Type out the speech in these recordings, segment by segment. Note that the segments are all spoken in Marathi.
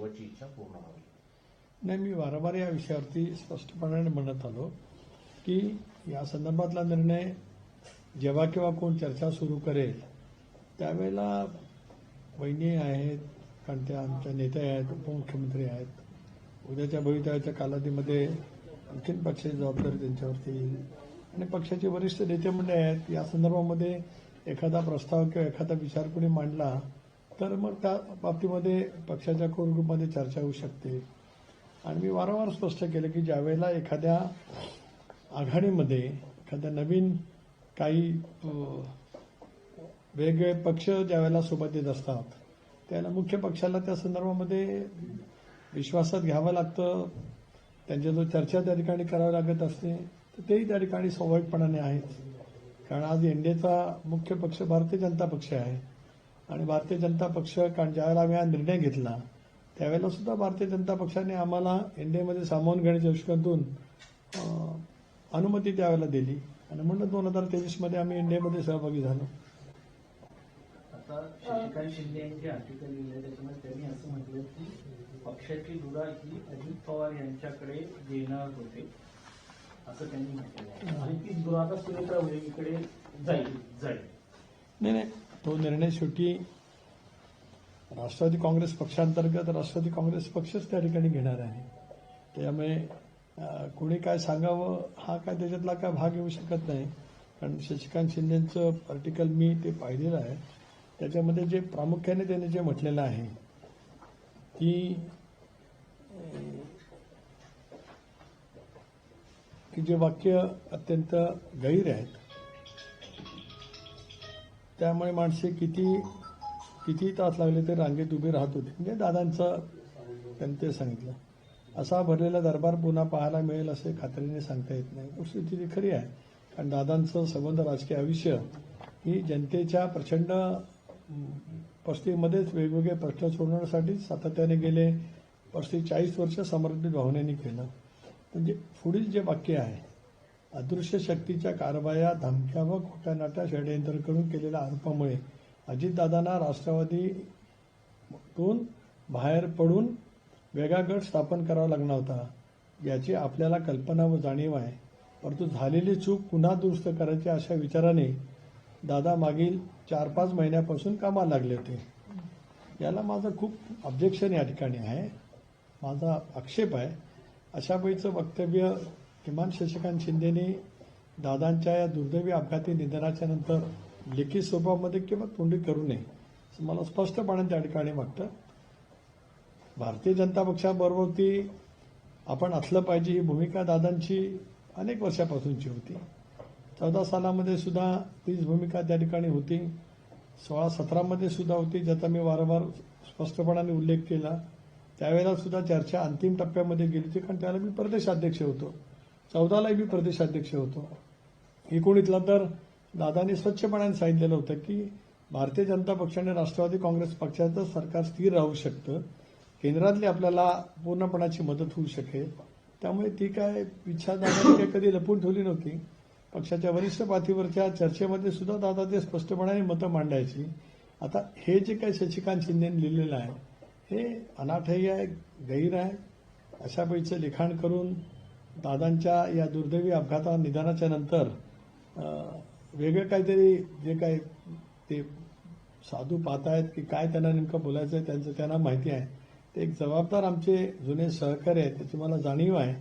शेवटची इच्छा पूर्ण व्हावी नाही मी वारंवार या विषयावरती स्पष्टपणाने म्हणत आलो की या संदर्भातला निर्णय जेव्हा केव्हा कोण चर्चा सुरू करेल त्यावेळेला वहिनी आहेत कारण त्या आमच्या नेते आहेत उपमुख्यमंत्री आहेत. उद्याच्या भवितव्याच्या कालावधीमध्ये आणखीन पक्षाची जबाबदारी त्यांच्यावरती येईल. आणि पक्षाचे वरिष्ठ नेते मंडळी आहेत या संदर्भामध्ये एखादा प्रस्ताव किंवा एखादा विचार कोणी मांडला तर मग त्या बाबतीमध्ये पक्षाच्या कोर ग्रुपमध्ये चर्चा होऊ शकते. आणि मी वारंवार स्पष्ट केलं की ज्यावेळेला एखाद्या आघाडीमध्ये एखाद्या नवीन काही वेगवेगळे पक्ष ज्यावेळेला सोबत येत असतात त्याला मुख्य पक्षाला त्या संदर्भामध्ये विश्वासात घ्यावं लागतं. त्यांच्या जो चर्चा त्या ठिकाणी करावी लागत असते तर तेही त्या ठिकाणी स्वाभाविकपणाने आहेत. कारण आज एनडीएचा मुख्य पक्ष भारतीय जनता पक्ष आहे. आणि भारतीय जनता पक्ष कारण ज्यावेळेला आम्ही हा निर्णय घेतला त्यावेळेला सुद्धा भारतीय जनता पक्षाने आम्हाला एनडीएमध्ये सामावून घेण्याच्या दृष्टिकोनातून अनुमती त्यावेळेला दिली. आणि म्हणून दोन हजार तेवीसमध्ये आम्ही एनडीएमध्ये सहभागी झालो. शशिकांत शिंदे यांचे आर्टिकल लिहिले त्याच्यामध्ये त्यांनी असं म्हटलं की पक्षाची धुरा ही अजित पवार यांच्याकडे देणार होते असं त्यांनी म्हटलेलं आहे. आणि ती धुरा आता वहिनीकडे जाईल जाईल. नाही नाही. तो निर्णय शेवटी राष्ट्रवादी काँग्रेस पक्षांतर्गत राष्ट्रवादी काँग्रेस पक्षच त्या ठिकाणी घेणार आहे. त्यामुळे कोणी काय सांगावं हा काय त्याच्यातला काय भाग येऊ शकत नाही. कारण शशिकांत शिंदेचं आर्टिकल मी ते पाहिलेलं आहे. त्याच्यामध्ये जे प्रामुख्याने त्यांनी जे म्हटलेलं आहे की की जे वाक्य अत्यंत गैर आहेत त्यामुळे माणसे किती किती तास लागले ते रांगेत उभे राहत होते. म्हणजे दादांचं त्यांनी ते सांगितलं. असा भरलेला दरबार पुन्हा पाहायला मिळेल असे खात्रीने सांगता येत नाही. गोष्टी ती खरी आहे. कारण दादांचं संबंध राजकीय आयुष्य ही जनतेच्या प्रचंड पस्तीमध्येच परिस्थितीमध्येच वेगवेगळे प्रश्न सोडवण्यासाठी सातत्याने गेले. पस्तीस चाळीस वर्ष समर्पित भावनेने केलं. म्हणजे पुढील जे वाक्य आहे अदृश्य शक्तीच्या कारवाया धमक्या व खोट्या नाट्या षडयंत्र केलेल्या आरोपामुळे अजितदादांना राष्ट्रवादीतून बाहेर पडून वेगळा गट स्थापन करावा लागणार होता याची आपल्याला कल्पना व जाणीव आहे. परंतु झालेली चूक पुन्हा दुरुस्त करायची अशा विचाराने दादा मागील चार पाच महिन्यापासून कामाला लागले होते. याला माझं खूप ऑब्जेक्शन या ठिकाणी आहे. माझा आक्षेप आहे. अशा वेळीचं वक्तव्य किमान शशिकांत शिंदेने दादांच्या या दुर्दैवी अपघाती निधनाच्या नंतर लेखी स्वरूपामध्ये किंवा तोंडी करू नये असं मला स्पष्टपणे त्या ठिकाणी वाटतं. भारतीय जनता पक्षाबरोबर ती आपण असलं पाहिजे ही भूमिका दादांची अनेक वर्षापासूनची होती. चौदा सालामध्ये सुद्धा तीच भूमिका त्या ठिकाणी होती. सोळा सतरामध्ये सुद्धा होती ज्याचा मी वारंवार स्पष्टपणाने उल्लेख केला. त्यावेळेला सुद्धा चर्चा अंतिम टप्प्यामध्ये गेली होती कारण त्यावेळेला मी प्रदेशाध्यक्ष होतो. चौदालाही मी प्रदेशाध्यक्ष होतो. एकोणीसला तर दादांनी स्वच्छपणाने सांगितलेलं होतं की भारतीय जनता पक्षाने राष्ट्रवादी काँग्रेस पक्षाचं सरकार स्थिर राहू शकतं. केंद्रातली आपल्याला पूर्णपणाची मदत होऊ शकेल. त्यामुळे ती काय इच्छा दादाने काही कधी लपून ठेवली नव्हती. पक्षाच्या वरिष्ठ पातळीवरच्या चर्चेमध्ये सुद्धा दादा ते स्पष्टपणाने मतं मांडायची. आता हे जे काही शशिकांत शिंदेने लिहिलेलं आहे हे अनाठही आहे गैर आहे अशा लिखाण करून दादांच्या या दुर्दैवी अपघाता निधनाच्या नंतर वेगळं काहीतरी जे काय ते साधू पाहतायत की काय त्यांना नेमकं बोलायचं आहे त्यांचं त्यांना माहिती आहे. ते एक जबाबदार आमचे जुने सहकारी आहेत त्याची मला जाणीव आहे.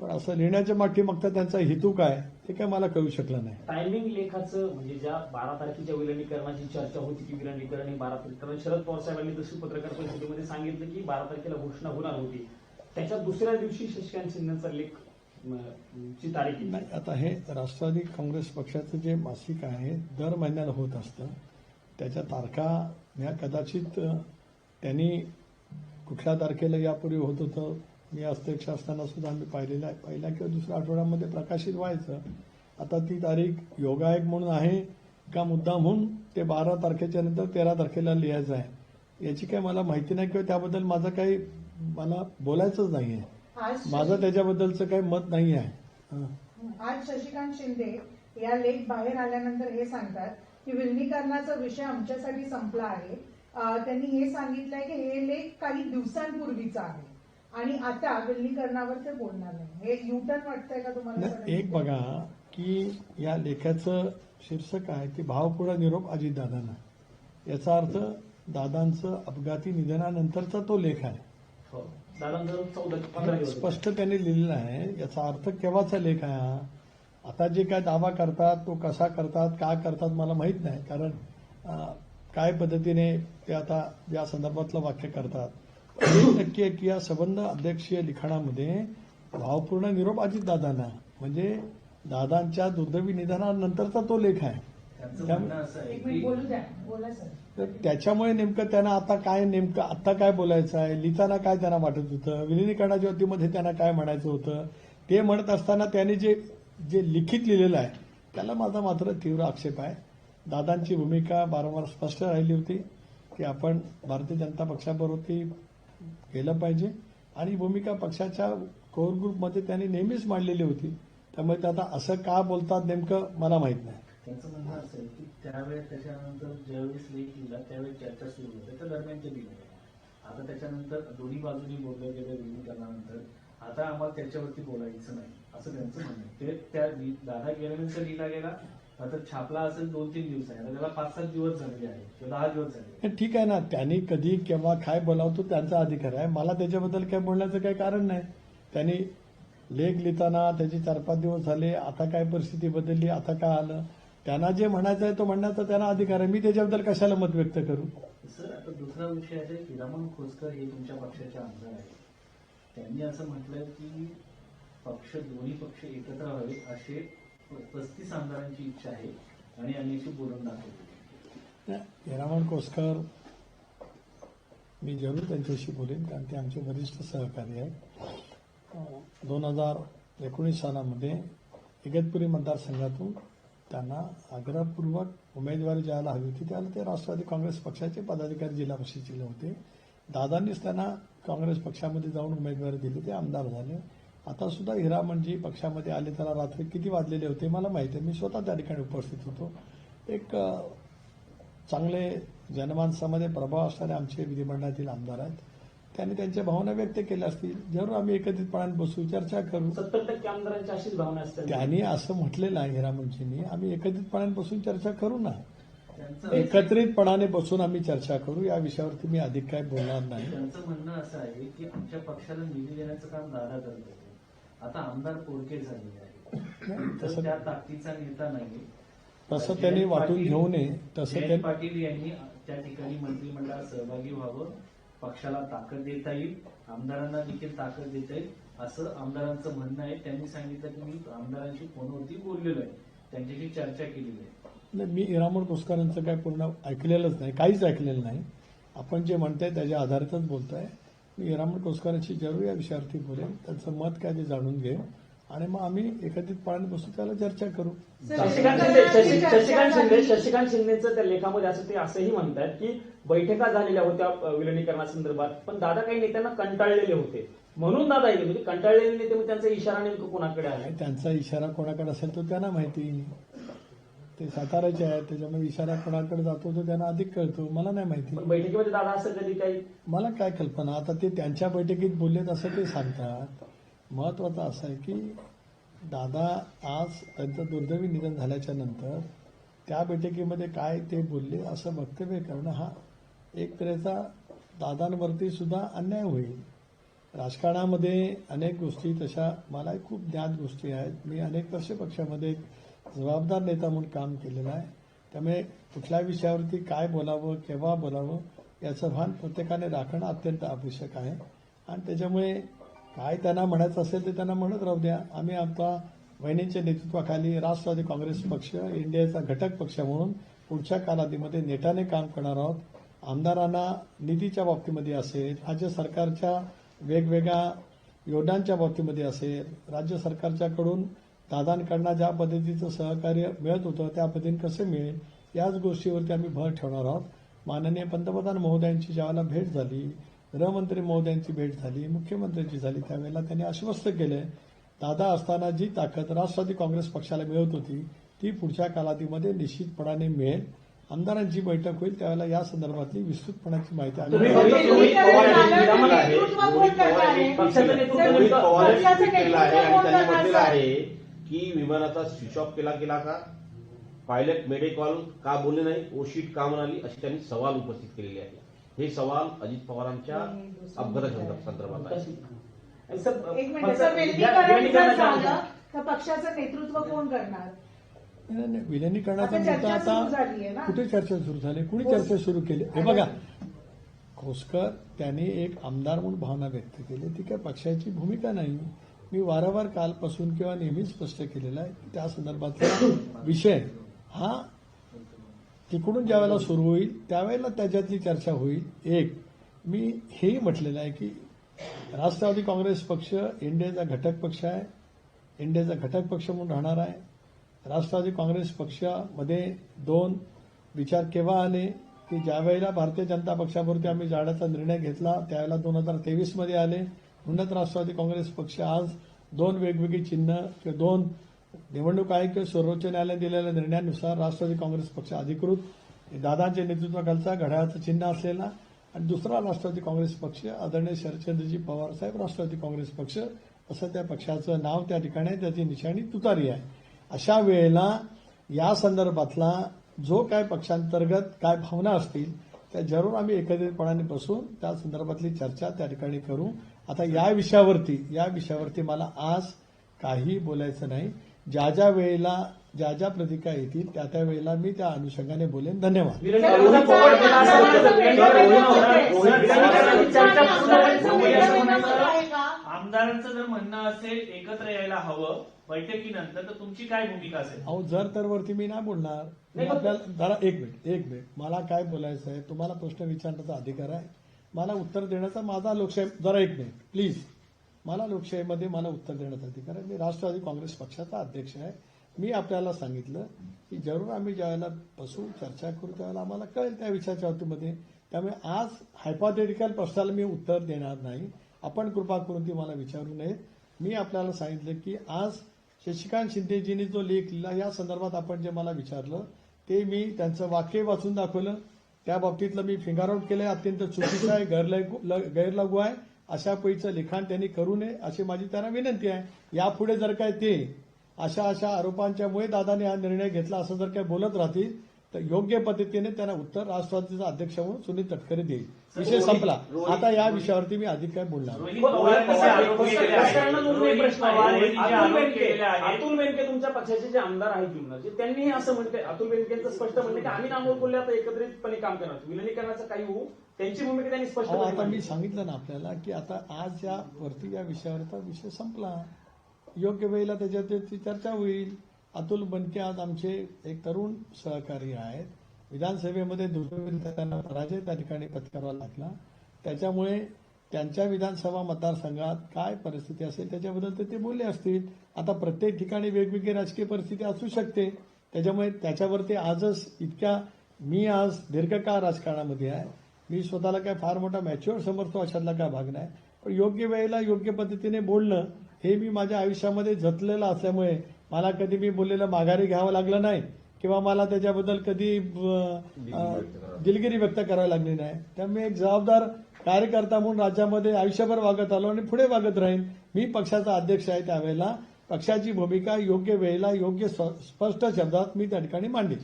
पण असं लिहिण्याच्या माठी मागता त्यांचा हेतू काय ते काय मला कळू शकलं नाही. टायमिंग लेखाचं म्हणजे ज्या बारा तारखेच्या विलनीकरणाची चर्चा होती की विलनीकरण ही बारा तारखेला कारण शरद पवार साहेबांनी दुसरी पत्रकार परिषदेमध्ये सांगितलं की बारा तारखेला घोषणा होणार होती. त्याच्या दुसऱ्या दिवशी शशिकांत शिंदेचा लेख ची तारीख नाही आता हे राष्ट्रवादी काँग्रेस पक्षाचं जे मासिक आहे दर महिन्याला होत असतं. त्याच्या तारखा ह्या कदाचित त्यांनी कुठल्या तारखेला यापूर्वी होत होतं मी अध्यक्ष असताना सुद्धा आम्ही पाहिलेलं आहे. पहिल्या किंवा दुसऱ्या आठवड्यामध्ये प्रकाशित व्हायचं. आता ती तारीख योगायोग म्हणून आहे का मुद्दा म्हणून ते बारा तारखेच्या नंतर तेरा तारखेला लिहायचं आहे. याची काही मला माहिती नाही किंवा त्याबद्दल माझं काही मला बोलायचंच नाही आहे माझं त्याच्याबद्दलचं काही मत नाही आहे. हं. आज शशिकांत शिंदे या लेख बाहेर आल्यानंतर हे सांगतात की विलनीकरणाचा विषय आमच्यासाठी संपला आहे. त्यांनी हे सांगितलंय की हे लेख काही दिवसांपूर्वीचा आहे. आणि आता विलनीकरणावर ते बोलणार नाही. हे युटर्न वाटतंय का तुम्हाला? एक बघा की या लेखाचं शीर्षक आहे की भावपूर्ण निरोप अजितदादांना. याचा अर्थ दादांचं अपघाती निधनानंतरचा तो लेख आहे. हो. दादांचं चौदा पंधरा दिवस स्पष्ट त्यांनी लिहिलेला आहे. याचा अर्थ केव्हाचा लेख आहे हा? आता जे काय दावा करतात तो कसा करतात काय करतात मला माहीत नाही. कारण काय पद्धतीने ते आता या संदर्भातलं वाक्य करतात? नक्की आहे की या संबंध अध्यक्षीय लिखाणामध्ये भावपूर्ण निरोप अजितदादांना म्हणजे दादांच्या दुर्दैवी निधनानंतरचा तो लेख आहे. तर त्याच्यामुळे नेमकं त्यांना आता काय नेमकं आता काय बोलायचं आहे? लिहिताना काय त्यांना वाटत होतं? विलिनीकरणाच्या वतीमध्ये त्यांना काय म्हणायचं होतं? ते म्हणत असताना त्यांनी जे जे लिखित लिहिलेलं आहे त्याला माझा मात्र तीव्र आक्षेप आहे. दादांची भूमिका वारंवार स्पष्ट राहिली होती की आपण भारतीय जनता पक्षाबरोबर केलं पाहिजे. आणि भूमिका पक्षाच्या कोर ग्रुपमध्ये त्यांनी नेहमीच मांडलेली होती. त्यामुळे ते आता असं का बोलतात नेमकं मला माहीत नाही. त्यांचं म्हणणं असेल की त्यावेळेस त्याच्यानंतर ज्यावेळेस लेख लिहिला त्यावेळेस चर्चा सुरू होते. तर दरम्यान ते लिहिले आता त्याच्यानंतर दोन्ही बाजूनी बोललं गेलं विलीनीकरणानंतर आता आम्हाला त्याच्यावरती बोलायचं नाही असं त्यांचं म्हणणं ते त्या दादा गेल्यानंतर लिहिला गेला आता छापला असेल दोन तीन दिवस आहे आता त्याला पाच सात दिवस झालेले आहे किंवा दहा दिवस झाले ठीक आहे ना त्यांनी कधी केव्हा काय बोलावतो त्यांचा अधिकार आहे. मला त्याच्याबद्दल काय बोलण्याचं काही कारण नाही. त्यांनी लेख लिहिताना त्याचे चार पाच दिवस झाले आता काय परिस्थिती बदलली आता काय आलं? त्यांना जे म्हणायचं आहे तो म्हणण्याचा त्यांना अधिकार आहे. मी त्याच्याबद्दल कशाला मत व्यक्त करू? सर आता दुसरा विषय आहे की हिरामन खोसकर हे तुमच्या पक्षाचे आमदार आहेत. त्यांनी असं म्हटलंय की पक्ष दोन्ही पक्ष एकत्र व्हावे असे पस्तीस आमदारांची इच्छा आहे आणि आम्ही अशी बोलून दाखवली हिरामण कोसकर मी जरूर त्यांच्याशी बोलेन कारण ते आमचे वरिष्ठ सहकारी आहेत. दोन हजार एकोणीस सालामध्ये इगतपुरी मतदारसंघातून त्यांना आग्रहपूर्वक उमेदवारी ज्याला हवी होती. त्याला ते राष्ट्रवादी काँग्रेस पक्षाचे पदाधिकारी जिल्हा परिषदेचे होते. दादांनीच त्यांना काँग्रेस पक्षामध्ये जाऊन उमेदवारी दिली. ते आमदार झाले. आता सुद्धा हिरामणजी म्हणजे पक्षामध्ये आले. त्याला रात्री किती वाजलेले होते मला माहिती आहे. मी स्वतः त्या ठिकाणी उपस्थित होतो. एक चांगले जनमानसामध्ये प्रभाव असणारे आमचे विधिमंडळातील आमदार आहेत. त्यांनी त्यांच्या भावना व्यक्त केल्या असतील. जरूर आम्ही एकत्रितपणाने बसू चर्चा करू. सत्तर टक्के आमदारांची अशीच भावना असते त्यांनी असं म्हटलेलं आहे हिरामणजींनी आम्ही एकत्रितपणाने बसून चर्चा करू ना. एकत्रितपणाने बसून आम्ही चर्चा करू या विषयावरती मी अधिक काय बोलणार नाही. त्यांचं म्हणणं असं आहे की आमच्या पक्षाला निधी देण्याचं काम दादा करत होते. आता आमदार पोरके झालेले आहे तर त्या ताकदीचा नेता नाही. तसं त्यांनी वाटून घेऊ नये तसं पाटील यांनी त्या ठिकाणी मंत्रिमंडळात सहभागी व्हावं. पक्षाला ताकद देता येईल आमदारांना देखील ताकद देता येईल असं आमदारांचं म्हणणं आहे. त्यांनी सांगितलं की मी आमदारांशी फोनवरती बोललेलो आहे. त्यांच्याशी चर्चा केलेली आहे. नाही, मी इरामोड पुरस्कार यांचं काय पूर्ण ऐकलेलंच नाही काहीच ऐकलेलं नाही. आपण जे म्हणताय त्याच्या आधारितच बोलताय. मी इरामोड पुरस्कारांशी जरूर या विषयावरती बोलेन. त्यांचं मत काय ते जाणून घेईन. आणि मग आम्ही एकत्रितपणे बसू त्याला चर्चा करू. शशिकांत शिंदे शशि- शशिकांत शिंदे शशिकांत शिंदेचं त्या लेखामध्ये असं ते असंही म्हणतात की बैठका झालेल्या होत्या अ, विलिनीकरणासंदर्भात. पण दादा काही नेत्यांना कंटाळलेले होते. म्हणून दादा येते म्हणजे कंटाळलेले नेते म्हणजे त्यांचा इशारा नेमकं कोणाकडे आहे? आणि त्यांचा इशारा कोणाकडे असेल तो त्यांना माहिती ते साताऱ्याचे आहेत त्याच्यामुळे इशारा कोणाकडे जातो तो त्यांना अधिक कळतो. मला नाही माहिती. पण बैठकीमध्ये दादा असं कधी काही मला काय कल्पना? आता ते त्यांच्या बैठकीत बोललेत असं ते सांगतात. महत्वाचं असं आहे की दादा आज त्यांचं दुर्दैवी निधन झाल्याच्यानंतर त्या बैठकीमध्ये काय ते बोलले असं वक्तव्य करणं हा एक तऱ्हेचा दादांवरती सुद्धा अन्याय होईल. राजकारणामध्ये अनेक गोष्टी तशा मला खूप ज्ञात गोष्टी आहेत. मी अनेक वर्ष पक्षामध्ये एक जबाबदार नेता म्हणून काम केलेलं आहे. त्यामुळे कुठल्या विषयावरती काय बोलावं केव्हा बोलावं याचं भान प्रत्येकाने राखणं अत्यंत आवश्यक आहे. आणि त्याच्यामुळे काय त्यांना म्हणायचं असेल ते त्यांना म्हणत राहू द्या. आम्ही आता वहिनींच्या नेतृत्वाखाली राष्ट्रवादी काँग्रेस पक्ष इंडियाचा घटक पक्ष म्हणून पुढच्या कालावधीमध्ये नेटाने काम करणार आहोत. आमदारांना निधीच्या बाबतीमध्ये असेल राज्य सरकारच्या वेगवेगळ्या योजनांच्या बाबतीमध्ये असेल राज्य सरकारच्याकडून दादांकडनं ज्या पद्धतीचं सहकार्य मिळत होतं त्या पद्धतीने कसं मिळेल याच गोष्टीवरती आम्ही भर ठेवणार आहोत. माननीय पंतप्रधान महोदयांची ज्यावेळेला भेट झाली गृहमंत्री महोदयांची भेट झाली मुख्यमंत्र्यांची झाली त्यावेळेला त्यांनी आश्वस्त केलंय दादा असताना जी ताकद राष्ट्रवादी काँग्रेस पक्षाला मिळत होती ती पुढच्या कालावधीमध्ये निश्चितपणाने मिळेल आमदारांची बैठक होईल त्यावेळेला या संदर्भातली विस्तृतपणाची माहिती विधान आहे. केलं की विमानाचा स्विच ऑफ केला गेला का पायलट मेडे कॉल का बोलले नाही ओशीट का म्हणाली अशी त्यांनी सवाल उपस्थित केलेले आहे हे सवाल अजित पवारांच्या अपघाताच्या संदर्भात आहे. आणि सर, एक मिनिट फक्त सर या- विलगीकरण जर विलगीकरणाच्या झालं तर पक्षाचं नेतृत्व कोण करणार? नाही, नाही, विलिनीकरणाचा मुद्दा? आता कुठे चर्चा सुरू झाली? कुणी खोस- चर्चा सुरू केली? हे बघा खोसकर त्यांनी एक आमदार म्हणून भावना व्यक्त केली. ती काय पक्षाची भूमिका नाही. मी वारंवार कालपासून किंवा नेहमीच स्पष्ट केलेलं आहे की त्या संदर्भातला विषय हा तिकडून ज्यावेळेला सुरू होईल त्यावेळेला त्याच्यातली चर्चा होईल. एक मी हेही म्हटलेलं आहे की राष्ट्रवादी काँग्रेस पक्ष इंडियाचा घटक पक्ष आहे. इंडियाचा घटक पक्ष म्हणून राहणार आहे. राष्ट्रवादी काँग्रेस पक्षामध्ये दोन विचार केव्हा आले? की ज्यावेळेला भारतीय जनता पक्षावरती आम्ही जाण्याचा निर्णय घेतला त्यावेळेला दोन हजार तेवीसमध्ये आले. म्हणूनच राष्ट्रवादी काँग्रेस पक्ष आज दोन वेगवेगळी चिन्ह किंवा दोन निवडणूक आयोग किंवा सर्वोच्च न्यायालयाने दिलेल्या निर्णयानुसार राष्ट्रवादी काँग्रेस पक्ष अधिकृत. दादांच्या नेतृत्वाखालचा घड्याळाचं चिन्ह असलेला आणि दुसरा राष्ट्रवादी काँग्रेस पक्ष आदरणीय शरदचंद्रजी पवार साहेब राष्ट्रवादी काँग्रेस पक्ष असं त्या पक्षाचं नाव त्या ठिकाणी आहे त्याची निशाणी तुतारी आहे. अशा वेळेला या संदर्भातला जो काय पक्षांतर्गत काय भावना असतील त्या जरूर आम्ही एकत्रितपणाने बसून त्या संदर्भातली चर्चा त्या ठिकाणी करू. आता या विषयावरती या विषयावरती मला आज काही बोलायचं नाही. ज्या ज्या वेळेला ज्या ज्या प्रतिका येतील त्या त्या वेळेला मी त्या अनुषंगाने बोलेन. धन्यवाद? आमदारांचं जर म्हणणं असेल एकत्र यायला हवं बैठकीनंतर तर तुमची काय भूमिका असेल? अहो जर तर वरती मी नाही बोलणार. मी आपल्याला जरा एक मिनिट एक मिनिट. मला काय बोलायचं आहे तुम्हाला प्रश्न विचारण्याचा अधिकार आहे. मला उत्तर देण्याचा माझा लोकशाही जरा एक मिनिट प्लीज मला लोकशाहीमध्ये मला उत्तर देण्यात अधिकार आहे मी राष्ट्रवादी काँग्रेस पक्षाचा अध्यक्ष आहे. मी आपल्याला सांगितलं की जरूर आम्ही ज्यावेळेला बसू चर्चा करू त्यावेळेला आम्हाला कळेल त्या विषयाच्या बाबतीमध्ये. त्यामुळे आज हायपोथेटिकल प्रश्नाला मी उत्तर देणार नाही. आपण कृपा करून ती मला विचारू नये. मी आपल्याला सांगितलं की आज शशिकांत शिंदेजींनी जो लेख लिहिला या संदर्भात आपण जे मला विचारलं ते मी त्यांचं वाक्य वाचून दाखवलं. त्या बाबतीतलं मी फिंगर आउट केलंय. अत्यंत चुकीचं आहे गैरलागू ल- गैरलागू आहे. अशा पैचं लिखाण त्यांनी करू नये अशी माझी त्यांना विनंती आहे. यापुढे जर काय ते अशा अशा आरोपांच्यामुळे दादाने हा निर्णय घेतला असं जर काय बोलत राहतील तर योग्य पद्धतीने त्यांना उत्तर राष्ट्रवादीचा अध्यक्ष म्हणून सुनील तटकरे देईल. विषय संपला. आता या विषयावरती मी अधिक काय बोलणार अतुल बेनके तुमच्या पक्षाचे जे आमदार आहेत जुन्नरचे त्यांनीही असं म्हणते अतुल बेनकेंचं स्पष्ट म्हणणं की आम्ही नामोल बोलले आता एकत्रितपणे काम करणार. विलिनीकरणाचं काही होऊ त्यांची भूमिका त्यांनी स्पष्ट आता मी सांगितलं ना आपल्याला की आता आज या वरती या विषयावरचा विषय संपला. योग्य वेळेला त्याच्यावरती चर्चा होईल. अतुल बनके आज आमचे एक तरुण सहकारी आहेत. विधानसभेमध्ये दुर्दैवी त्यांना पराजय त्या ठिकाणी पत्करावा लागला. त्याच्यामुळे त्यांच्या विधानसभा मतदारसंघात काय परिस्थिती असेल त्याच्याबद्दल तर ते बोलले असतील. आता प्रत्येक ठिकाणी वेगवेगळी राजकीय परिस्थिती असू शकते. त्याच्यामुळे त्याच्यावरती आजच इतक्या मी आज दीर्घकाळ राजकारणामध्ये आहे. मी स्वतःला काय फार मोठा मॅच्युअर समजतो अशातला काय भाग नाही. पण योग्य वेळेला योग्य पद्धतीने बोलणं हे मी माझ्या आयुष्यामध्ये जतलेलं असल्यामुळे मला कधी मी बोललेलं माघारी घ्यावं लागलं नाही किंवा मला त्याच्याबद्दल कधी दिलगिरी व्यक्त करावी लागली नाही. त्यामुळे एक जबाबदार कार्यकर्ता म्हणून राज्यामध्ये आयुष्यभर वागत आलो आणि पुढे वागत राहीन. मी पक्षाचा अध्यक्ष आहे त्यावेळेला. पक्षाची भूमिका योग्य वेळेला योग्य स्पष्ट शब्दात मी त्या ठिकाणी मांडली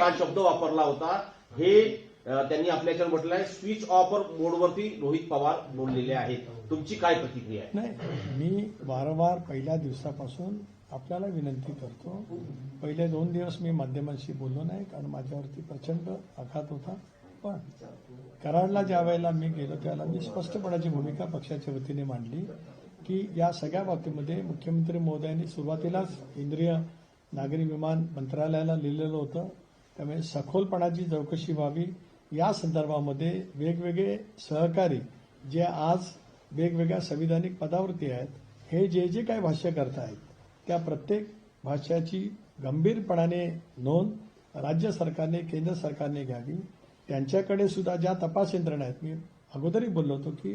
हा शब्द वापरला होता हे त्यांनी आपल्या याच्यावर म्हटलं आहे स्विच ऑफर मोडवरती रोहित पवार बोललेले आहेत. तुमची काय प्रतिक्रिया आहे? नाही मी वारंवार पहिल्या दिवसापासून आपल्याला विनंती करतो पहिले दोन दिवस मी माध्यमांशी बोललो नाही कारण माझ्यावरती प्रचंड आघात होता. पण कराडला ज्या वेळेला मी गेलो त्यावेळेला मी स्पष्टपणाची भूमिका पक्षाच्या वतीने मांडली की या सगळ्या बाबतीमध्ये मुख्यमंत्री महोदयांनी सुरुवातीलाच केंद्रीय नागरी विमान मंत्रालयाला लिहिलेलं होतं. त्यामुळे सखोलपणाची चौकशी व्हावी. या संदर्भामध्ये वेगवेगळे सहकारी जे आज वेगवेगळ्या संविधानिक पदावरती आहेत हे जे जे काय भाष्य करतायत त्या प्रत्येक भाषाची गंभीरपणाने नोंद राज्य सरकारने केंद्र सरकारने घ्यावी. त्यांच्याकडे सुद्धा ज्या तपास यंत्रणा आहेत मी अगोदरही बोललो होतो की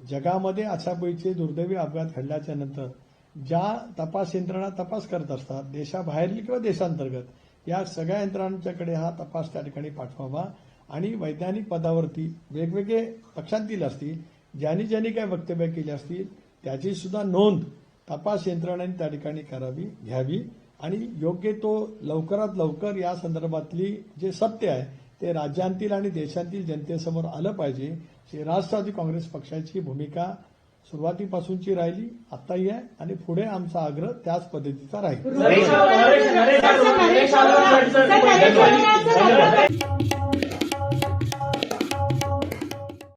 जगामध्ये अशापैकी दुर्दैवी अपघात घडल्याच्या नंतर ज्या तपास यंत्रणा तपास करत असतात देशाबाहेरील किंवा देशांतर्गत या सगळ्या यंत्रणांच्याकडे हा तपास त्या ठिकाणी पाठवावा आणि वैज्ञानिक पदावरती वेगवेगळे पक्षांतील असतील ज्यांनी ज्यांनी काय वक्तव्य केली असतील त्याची सुद्धा नोंद तपास यंत्रणांनी त्या ठिकाणी करावी घ्यावी आणि योग्य तो लवकरात लवकर या संदर्भातली जे सत्य आहे ते राज्यांतील आणि देशांतील जनतेसमोर आलं पाहिजे ही राष्ट्रवादी काँग्रेस पक्षाची भूमिका सुरुवातीपासूनची राहिली आत्ताही आहे आणि पुढे आमचा आग्रह त्याच पद्धतीचा राहील